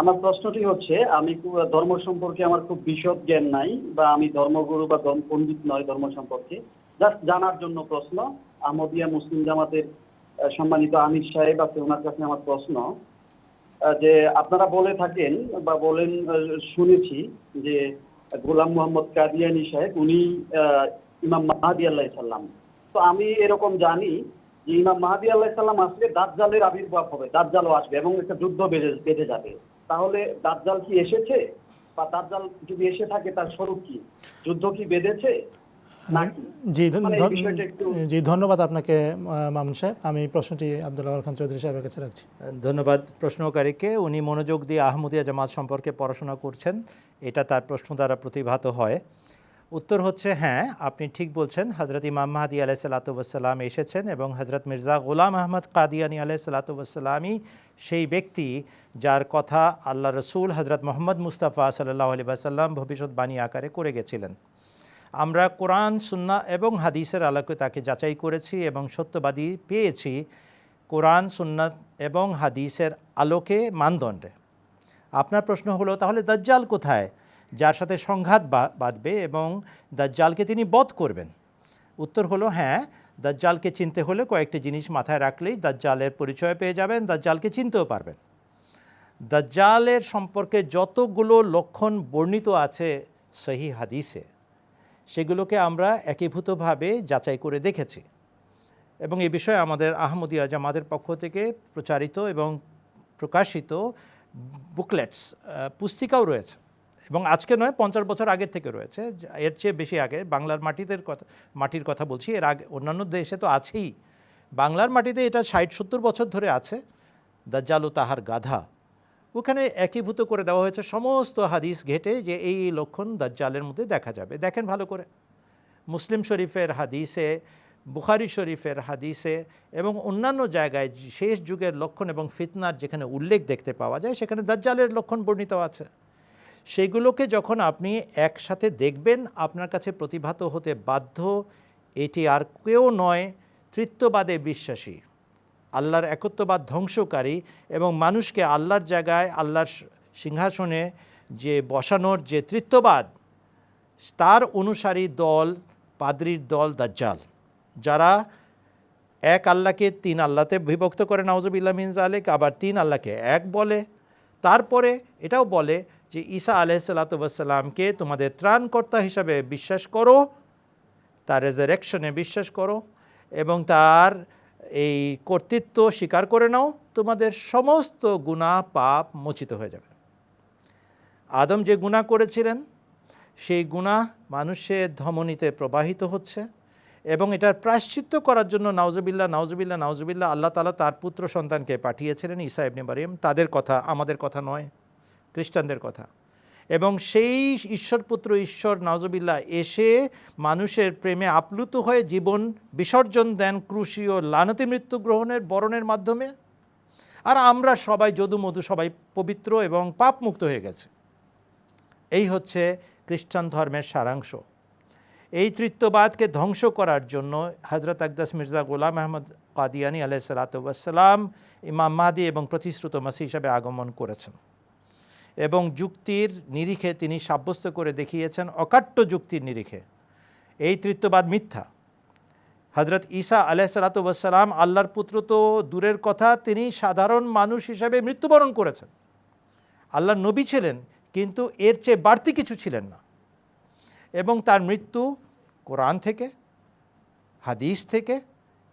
আমার প্রশ্নটি হচ্ছে, আমি ধর্ম সম্পর্কে আমার খুব বিশদ জ্ঞান নাই, বা আমি ধর্মগুরু বা পণ্ডিত নয় ধর্ম সম্পর্কে। জাস্ট জানার জন্য প্রশ্ন, আহমদিয়া মুসলিম জামাতের সম্মানিত আমির সাহেব আছে, ওনার কাছে আমার প্রশ্ন যে আপনারা বলে থাকেন বা বলেন শুনেছি যে গোলাম মোহাম্মদ কাদিয়ানি সাহেব, উনি ইমাম মাহাদি আল্লাহ সাল্লাম তো আমি এরকম জানি ইমাম মাহাদি আল্লাহ সাল্লাম আসলে দাজ্জালের আবির্ভাব হবে দাজ্জালও আসবে এবং একটা যুদ্ধ বেঁধে বেঁধে যাবে। তাহলে দাজ্জাল কি এসেছে? বা দাজ্জাল যদি এসে থাকে তার স্বরূপ কি? যুদ্ধ কি বেঁধেছে? জি মানে জি ধন্যবাদ আপনাকে মামুন সাহেব। আমি প্রশ্নটি আব্দুল্লাহ খান চৌধুরী সাহেবের কাছে রাখছি। ধন্যবাদ প্রশ্নকারীকে। উনি মনোযোগ দিয়ে আহমদিয়া জামাত সম্পর্কে পড়াশোনা করছেন। এটা তার প্রশ্ন দ্বারা প্রতিভাত হয়। উত্তর হচ্ছে হ্যাঁ আপনি ঠিক বলছেন হজরত ইমাম মাহাদি আলাহ সাল্লাতাম এসেছেন এবং হজরত মির্জা গোলাম আহমদ কাদিয়ানি আলাহ সাল্লাতামই সেই ব্যক্তি যার কথা আল্লাহ রসুল হজরত মোহাম্মদ মুস্তাফা সাল্লাহ আলি আসাল্লাম ভবিষ্যৎবাণী আকারে করে গেছিলেন। আমরা কোরআন, সুন্না এবং হাদিসের আলোকে তাকে যাচাই করেছি এবং সত্যবাদী পেয়েছি কোরআন সুন্নাত এবং হাদিসের আলোকে মানদণ্ডে। আপনার প্রশ্ন হলো, তাহলে দাজ্জাল কোথায়? যার সাথে সংঘাত বাঁধবে এবং দাজ্জালকে তিনি বধ করবেন। উত্তর হলো হ্যাঁ দাজ্জালকে চিনতে হলে কয়েকটি জিনিস মাথায় রাখলেই দাজ্জালের পরিচয় পেয়ে যাবেন, দাজ্জালকে চিনতেও পারবেন। দাজ্জালের সম্পর্কে যতগুলো লক্ষণ বর্ণিত আছে সহি হাদিসে, সেগুলোকে আমরা একীভূতভাবে যাচাই করে দেখেছি। এবং এই বিষয়ে আমাদের আহমদিয়া জামাতের পক্ষ থেকে প্রচারিত এবং প্রকাশিত বুকলেটস পুস্তিকাও রয়েছে। এবং আজকে নয়, পঞ্চাশ বছর আগের থেকে রয়েছে। এর চেয়ে বেশি আগে বাংলার মাটিতে কথা, মাটির কথা বলছি। এর আগে অন্যান্য দেশে তো আছেই। বাংলার মাটিতে এটা ষাট, সত্তর বছর ধরে আছে। দাজ্জাল তাহার গাধা। ওখানে একীভূত করে দেওয়া হয়েছে সমস্ত হাদিস ঘেটে যে এই এই লক্ষণ দাজ্জালের মধ্যে দেখা যাবে। দেখেন ভালো করে। মুসলিম শরীফের হাদিসে, বুখারি শরীফের হাদিসে এবং অন্যান্য জায়গায় শেষ যুগের লক্ষণ এবং ফিতনার যেখানে উল্লেখ দেখতে পাওয়া যায়, সেখানে দাজ্জালের লক্ষণ বর্ণিত আছে। সেগুলোকে যখন আপনি একসাথে দেখবেন, আপনার কাছে প্রতিভাত হতে বাধ্য, এটি আর কেউ নয়, তৃত্ববাদে বিশ্বাসী। আল্লাহর একত্ববাদ ধ্বংসকারী এবং মানুষকে আল্লাহর জায়গায়, আল্লাহর সিংহাসনে যে বসানোর যে তৃত্ববাদ, তার অনুসারী দল, পাদ্রির দল দাজ্জাল। যারা এক আল্লাহকে তিন আল্লাহতে বিভক্ত করে নওয়াজবিল্লা মিন জালেক আবার তিন আল্লাহকে এক বলে। তারপরে এটাও বলে যে ঈসা আলাইসাল্লাতুসাল্লামকে তোমাদের ত্রাণকর্তা হিসাবে বিশ্বাস করো, তার রেজারেকশনে বিশ্বাস করো এবং তার এই কর্তৃত্ব স্বীকার করে নাও, তোমাদের সমস্ত গুণা পাপ মোচিত হয়ে যাবে। আদম যে গুণা করেছিলেন, সেই গুণা মানুষের ধমনীতে প্রবাহিত হচ্ছে এবং এটার প্রায়শ্চিত্ত করার জন্য নাউজবিল্লা নাউজবিল্লা নাউজবিল্লা আল্লাহ তালা তার পুত্র সন্তানকে পাঠিয়েছিলেন, ঈসা ইবনে মারিয়াম। তাদের কথা, আমাদের কথা নয়। খ্রিস্টানদের কথা। এবং সেই ঈশ্বর পুত্র ঈশ্বর নওয়াজবিল্লা এসে মানুষের প্রেমে আপ্লুত হয়ে জীবন বিসর্জন দেন ক্রুশীয় লানতি মৃত্যু গ্রহণের বরণের মাধ্যমে। আর আমরা সবাই যদু মধু সবাই পবিত্র এবং পাপমুক্ত হয়ে গেছে। এই হচ্ছে খ্রিস্টান ধর্মের সারাংশ। এই তৃত্ববাদকে ধ্বংস করার জন্য হজরত আকদাস মির্জা গোলাম আহমদ কাদিয়ানি আলাহ সালাতাম ইমাম মাদি এবং প্রতিশ্রুত মাসি হিসাবে আগমন করেছেন। এবং যুক্তির নিরিখে তিনি সাব্যস্ত করে দেখিয়েছেন অকাট্য যুক্তির নিরিখে। এই তৃত্ববাদ মিথ্যা। হজরত ঈসা আলাহ সালাতাম আল্লাহর পুত্র তো দূরের কথা, তিনি সাধারণ মানুষ হিসাবে মৃত্যুবরণ করেছেন। আল্লাহর নবী ছিলেন, কিন্তু এর চেয়ে বাড়তি কিছু ছিলেন না। এবং তার মৃত্যু কোরআন থেকে, হাদিস থেকে,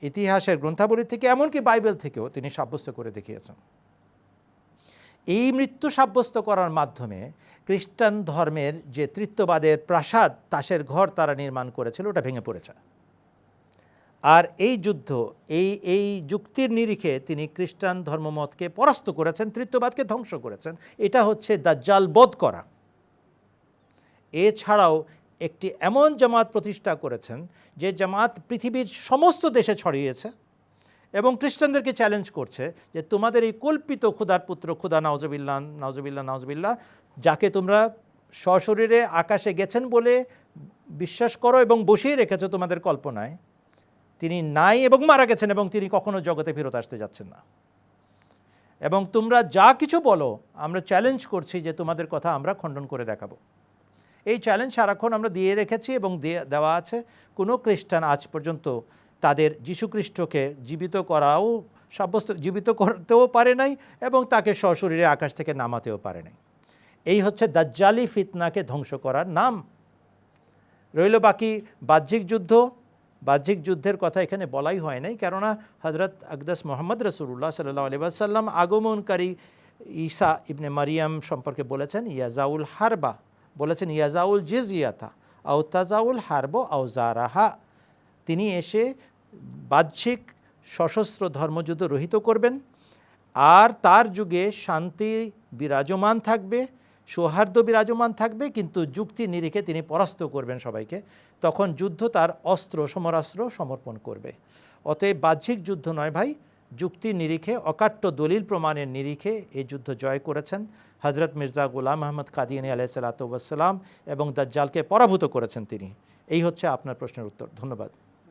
ইতিহাসের গ্রন্থাবলী থেকে, এমনকি বাইবেল থেকেও তিনি সাব্যস্ত করে দেখিয়েছেন। এই মৃত্যু সাব্যস্ত করার মাধ্যমে খ্রিস্টান ধর্মের যে তৃত্ববাদের প্রাসাদ, তাসের ঘর তারা নির্মাণ করেছিল, ওটা ভেঙে পড়েছে। আর এই যুদ্ধ, এই এই যুক্তির নিরিখে তিনি খ্রিস্টান ধর্মমতকে পরাস্ত করেছেন, তৃত্ববাদকে ধ্বংস করেছেন। এটা হচ্ছে দাজ্জাল বধ করা। এছাড়াও একটি এমন জামাত প্রতিষ্ঠা করেছেন, যে জামাত পৃথিবীর সমস্ত দেশে ছড়িয়েছে। এবং খ্রিস্টানদেরকে চ্যালেঞ্জ করছে যে তোমাদের এই কল্পিত খুদার পুত্র খুদা নওজবিল্লা নওজবিল্লা নওজবিল্লা যাকে তোমরা সশরীরে আকাশে গেছেন বলে বিশ্বাস করো এবং বসিয়ে রেখেছো তোমাদের কল্পনায়, তিনি নাই এবং মারা গেছেন এবং তিনি কখনো জগতে ফেরত আসতে যাচ্ছেন না। এবং তোমরা যা কিছু বলো, আমরা চ্যালেঞ্জ করছি যে তোমাদের কথা আমরা খণ্ডন করে দেখাবো। এই চ্যালেঞ্জ সারাক্ষণ আমরা দিয়ে রেখেছি এবং দেওয়া আছে। কোনো খ্রিস্টান আজ পর্যন্ত তাদের যীশুখ্রিস্টকে জীবিত করাও সাব্যস্ত, জীবিত করতেও পারে নাই এবং তাকে সশরীরে আকাশ থেকে নামাতেও পারে নাই। এই হচ্ছে দাজ্জালি ফিতনাকে ধ্বংস করার নাম। রইল বাকি বাহ্যিক যুদ্ধ। বাহ্যিক যুদ্ধের কথা এখানে বলাই হয় নাই, কেননা হজরত আকদাস মোহাম্মদ রসুল্লাহ সাল্লাহ আলি সাল্লাম আগমনকারী ঈসা ইবনে মারিয়াম সম্পর্কে বলেছেন, ইয়াজাউল হারবা বলেছেন, ইয়াজাউল জিজিয়াতা আউ তাজাউল হারব আউ জারাহা তিনি এসে বাহ্যিক সশস্ত্র ধর্মযুদ্ধ রহিত করবেন। আর তার যুগে শান্তি বিরাজমান থাকবে, সৌহার্দ্য বিরাজমান থাকবে, কিন্তু যুক্তি নিরিখে তিনি পরাস্ত করবেন সবাইকে। তখন যুদ্ধ তার অস্ত্র, সমরাস্ত্র সমর্পণ করবে। অতএব বাহ্যিক যুদ্ধ নয় ভাই, যুক্তি নিরিখে, অকাট্য দলিল প্রমাণের নিরিখে এই যুদ্ধ জয় করেছেন। হজরত মির্জা গোলাম আহমদ কাদিয়ানি আলাইসাল্লাতাম এবং দাজ্জালকে পরাভূত করেছেন তিনি। এই হচ্ছে আপনার প্রশ্নের উত্তর। ধন্যবাদ।